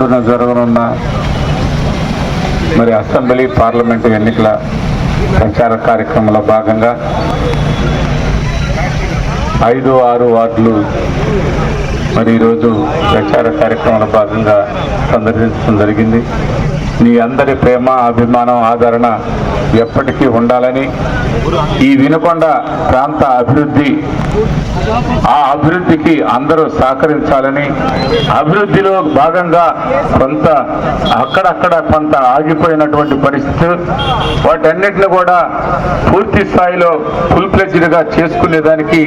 పదమూడున జరగనున్న మరి అసెంబ్లీ పార్లమెంటు ఎన్నికల ప్రచార కార్యక్రమంలో భాగంగా ఐదు ఆరు వార్డులు మరి ఈరోజు ప్రచార కార్యక్రమంలో భాగంగా సందర్శించడం జరిగింది. మీ అందరి ప్రేమ అభిమానం ఆదరణ ఎప్పటికీ ఉండాలని ఈ వినుకొండ ప్రాంత అభివృద్ధి ఆ అభివృద్ధికి అందరూ సహకరించాలని అభివృద్ధిలో భాగంగా కొంత అక్కడక్కడ కొంత ఆగిపోయినటువంటి పరిస్థితి వాటన్నిటిని కూడా పూర్తి స్థాయిలో ఫుల్గా చేసుకునేదానికి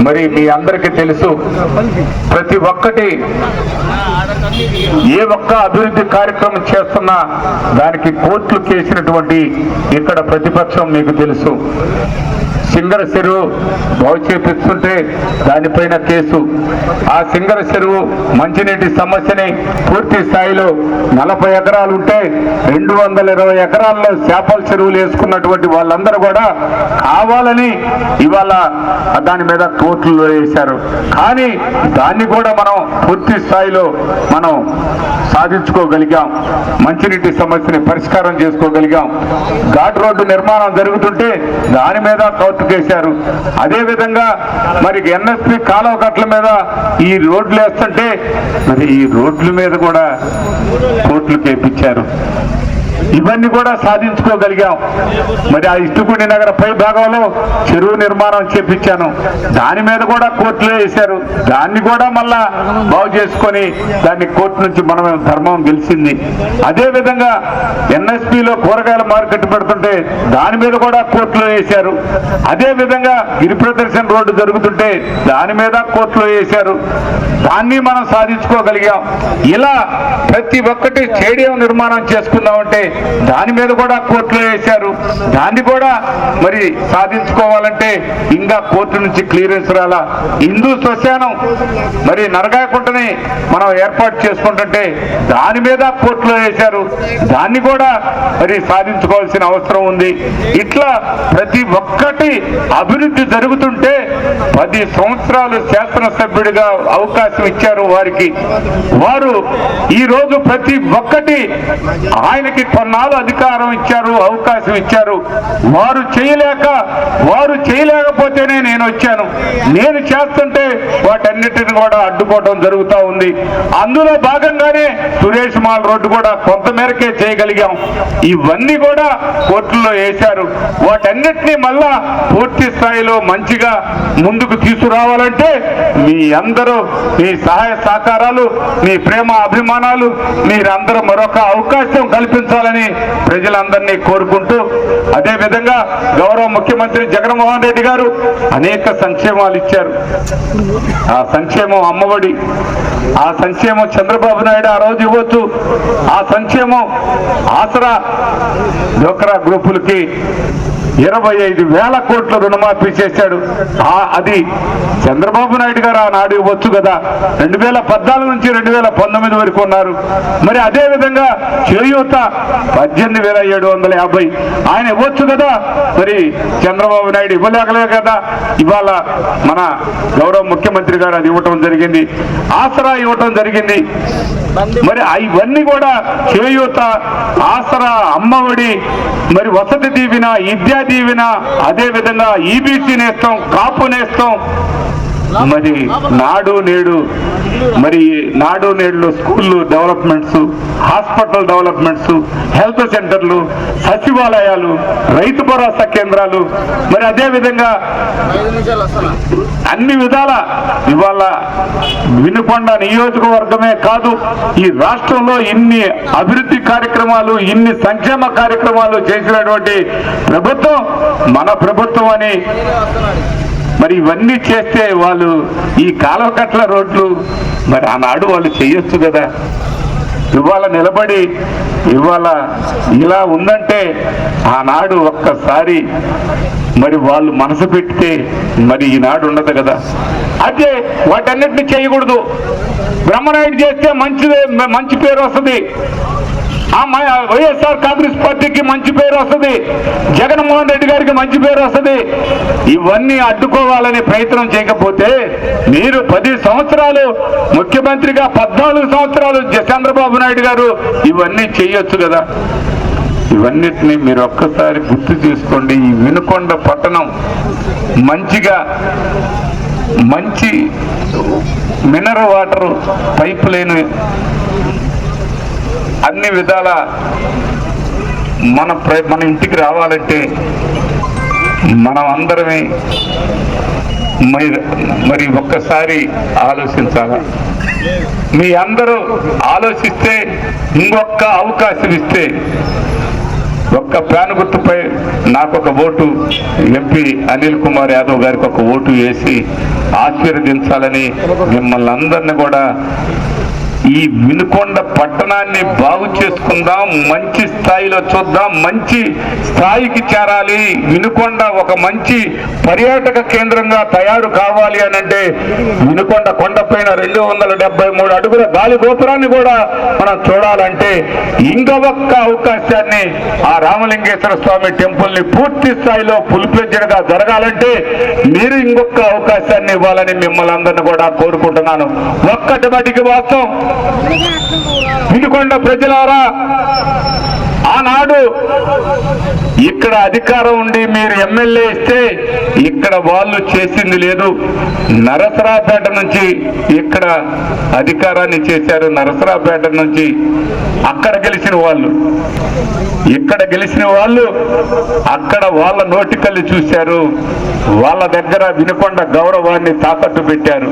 మరి మీ అందరికీ తెలుసు. ప్రతి ఒక్కటి ఏ ఒక్క అభివృద్ధి కార్యక్రమం చేస్తున్నా దానికి కోర్టులు కేసినటువంటి ఇక్కడ ప్రతిపక్షం మీకు తెలుసు. సింగర చెరువు బాగు చేపిస్తుంటే దానిపైన కేసు. ఆ సింగర చెరువు మంచినీటి సమస్యని పూర్తి స్థాయిలో నలభై ఎకరాలు ఉంటే రెండు వందల ఇరవై ఎకరాల్లో చేపల చెరువులు వేసుకున్నటువంటి వాళ్ళందరూ కూడా కావాలని ఇవాళ దాని మీద కోర్టులు వేశారు. కానీ దాన్ని కూడా మనం పూర్తి స్థాయిలో మనం సాధించుకోగలిగాం. మంచి మంచినీటి సమస్యని పరిష్కారం చేసుకోగలిగాం. ఘాట్ రోడ్డు నిర్మాణం జరుగుతుంటే దాని మీద కోర్టు చేశారు అదేవిధంగా మరి ఎన్ఎస్పి కాలువ కట్ల మీద ఈ రోడ్లు వేస్తుంటే మరి ఈ రోడ్ల మీద కూడా కోట్లు కేపించారు. ఇవన్నీ కూడా సాధించుకోగలిగాం. మరి ఆ ఇష్టపుణ్య నగర పై భాగంలో చెరువు నిర్మాణం చేపించాను. దాని మీద కూడా కోర్టులో వేశారు. దాన్ని కూడా మళ్ళా బాగు చేసుకొని దాన్ని కోర్టు నుంచి మనం ధర్మం గెలిచింది. అదేవిధంగా ఎన్ఎస్పిలో కూరగాయల మార్కెట్ పెడుతుంటే దాని మీద కూడా కోర్టులో వేశారు. అదే విధంగా గిరి ప్రదర్శన రోడ్డు జరుగుతుంటే దాని మీద కోర్టులో వేశారు. దాన్ని మనం సాధించుకోగలిగాం. ఇలా ప్రతి ఒక్కటి స్టేడియం నిర్మాణం చేసుకుందామంటే దాని మీద కూడా కోర్టులో వేశారు. దాన్ని కూడా మరి సాధించుకోవాలంటే ఇంకా కోర్టు నుంచి క్లియరెన్స్ రాలా. హిందూ శ్మశానం మరి నరగాయకుంటని మనం ఏర్పాటు చేసుకుంటుంటే దాని మీద కోర్టులో వేశారు. దాన్ని కూడా మరి సాధించుకోవాల్సిన అవసరం ఉంది. ఇట్లా ప్రతి ఒక్కటి అభివృద్ధి జరుగుతుంటే పది సంవత్సరాలు శాసనసభ్యుడిగా అవకాశం ఇచ్చారు వారికి. వారు ఈ రోజు ప్రతి ఒక్కటి ఆయనకి కొన్నాళ్ళు అధికారం ఇచ్చారు అవకాశం ఇచ్చారు. వారు చేయలేక వారు చేయలేకపోతేనే నేను వచ్చాను. నేను చేస్తుంటే వాటన్నిటిని కూడా అడ్డుకోవడం జరుగుతూ ఉంది. అందులో భాగంగానే సురేష్ మాల్ రోడ్డు కూడా కొంత మేరకే చేయగలిగాం. ఇవన్నీ కూడా కోర్టుల్లో వేశారు. వాటన్నిటినీ మళ్ళా పూర్తి స్థాయిలో మంచిగా ముందుకు తీసుకురావాలంటే మీ అందరూ మీ సహాయ సహకారాలు మీ ప్రేమ అభిమానాలు మీరందరూ మరొక అవకాశం కల్పించాలి కల్పించాలని ప్రజలందరినీ కోరుకుంటూ అదే విధంగా గౌరవ ముఖ్యమంత్రి జగన్మోహన్ రెడ్డి గారు అనేక సంక్షేమాలు ఇచ్చారు. ఆ సంక్షేమం అమ్మఒడి ఆ సంక్షేమం చంద్రబాబు నాయుడు ఆ రోజు ఇవ్వచ్చు ఆ సంక్షేమం ఆసరా డోక్రా గ్రూపులకి ఇరవై ఐదు వేల కోట్ల రుణమాఫీ చేశాడు. ఆ అది చంద్రబాబు నాయుడు గారు ఆనాడు ఇవ్వచ్చు కదా. రెండు వేల పద్నాలుగు నుంచి రెండు వేల పంతొమ్మిది వరకు ఉన్నారు. మరి అదేవిధంగా చేయూత పద్దెనిమిది వేల ఏడు వందల యాభై. ఆయన ఇవ్వచ్చు కదా? మరి చంద్రబాబు నాయుడు ఇవ్వలేకలేదు కదా? ఇవాళ మన గౌరవ ముఖ్యమంత్రి గారు అది ఇవ్వటం జరిగింది ఆసరా ఇవ్వటం జరిగింది. మరి ఇవన్నీ కూడా చేయూత ఆసరా అమ్మఒడి మరి వసతి దీవిన విద్యా దీవిన అదే విధంగా ఈబీసీ నేస్తాం కాపు నేస్తాం. మరి నాడు నేడు మరి నాడు నేడులో స్కూళ్ళు డెవలప్మెంట్స్ హాస్పిటల్ డెవలప్మెంట్స్ హెల్త్ సెంటర్లు సచివాలయాలు రైతు భరోసా కేంద్రాలు మరి అదే విధంగా అన్ని విధాల ఇవాళ వినుకొండ నియోజకవర్గమే కాదు ఈ రాష్ట్రంలో ఇన్ని అభివృద్ధి కార్యక్రమాలు ఇన్ని సంక్షేమ కార్యక్రమాలు చేసినటువంటి ప్రభుత్వం మన ప్రభుత్వం అని మరి ఇవన్నీ చేస్తే వాళ్ళు ఈ కాలవకట్ల రోడ్లు మరి ఆనాడు వాళ్ళు చేయొచ్చు కదా. ఇవాళ నిలబడి ఇవాళ ఇలా ఉందంటే ఆనాడు ఒక్కసారి మరి వాళ్ళు మనసు పెడితే మరి ఈనాడు ఉండదు కదా. అదే వాటన్నిటిని చేయకూడదు. బ్రహ్మనాయుడు చేస్తే మంచిదే మంచి పేరు వస్తుంది. ఆ వైఎస్ఆర్ కాంగ్రెస్ పార్టీకి మంచి పేరు వస్తుంది. జగన్మోహన్ రెడ్డి గారికి మంచి పేరు వస్తుంది. ఇవన్నీ అడ్డుకోవాలని ప్రయత్నం చేయకపోతే మీరు పది సంవత్సరాలు ముఖ్యమంత్రిగా పద్నాలుగు సంవత్సరాలు చంద్రబాబు నాయుడు గారు ఇవన్నీ చేయొచ్చు కదా. ఇవన్నిటిని మీరు ఒక్కసారి గుర్తు చేసుకోండి. ఈ వినుకొండ పట్టణం మంచిగా మంచి మినరల్ వాటర్ పైప్ లైన్ అన్ని విధాల మన మన ఇంటికి రావాలంటే మనం అందరమే మరి ఒక్కసారి ఆలోచించాల? మీ అందరూ ఆలోచిస్తే ఇంకొక అవకాశం ఇస్తే ఒక్క ప్రాణ గుర్తుపై నాకు ఒక ఓటు ఎంపీ అనిల్ కుమార్ యాదవ్ గారికి ఒక ఓటు వేసి ఆశీర్వదించాలని మిమ్మల్ని అందరిని కూడా ఈ వినుకొండ పట్టణాన్ని బాగు చేసుకుందాం మంచి స్థాయిలో చూద్దాం మంచి స్థాయికి చేరాలి. వినుకొండ ఒక మంచి పర్యాటక కేంద్రంగా తయారు కావాలి అని అంటే వినుకొండ కొండపైన రెండు వందల డెబ్బై మూడు అడుగుల గాలి గోపురాన్ని కూడా మనం చూడాలంటే ఇంకొక అవకాశాన్ని ఆ రామలింగేశ్వర స్వామి టెంపుల్ని పూర్తి స్థాయిలో ఫుల్ఫ్లెడ్జెడ్ జరగాలంటే మీరు ఇంకొక అవకాశాన్ని ఇవ్వాలని మిమ్మల్ని అందరిని కూడా కోరుకుంటున్నాను. ఒక్కటి మటికి వాస్తవం. వినుకొండ ప్రజలారా ఆనాడు ఇక్కడ అధికారం ఉండి మీరు ఎమ్మెల్యే ఇస్తే ఇక్కడ వాళ్ళు చేసింది లేదు. నరసరాపేట నుంచి ఇక్కడ అధికారాన్ని చేశారు. నరసరాపేట నుంచి అక్కడ గెలిచిన వాళ్ళు. ఇక్కడ గెలిచిన వాళ్ళు అక్కడ వాళ్ళ నోటికల్లి చూశారు. వాళ్ళ దగ్గర వినుకొండ గౌరవాన్ని తాకట్టు పెట్టారు.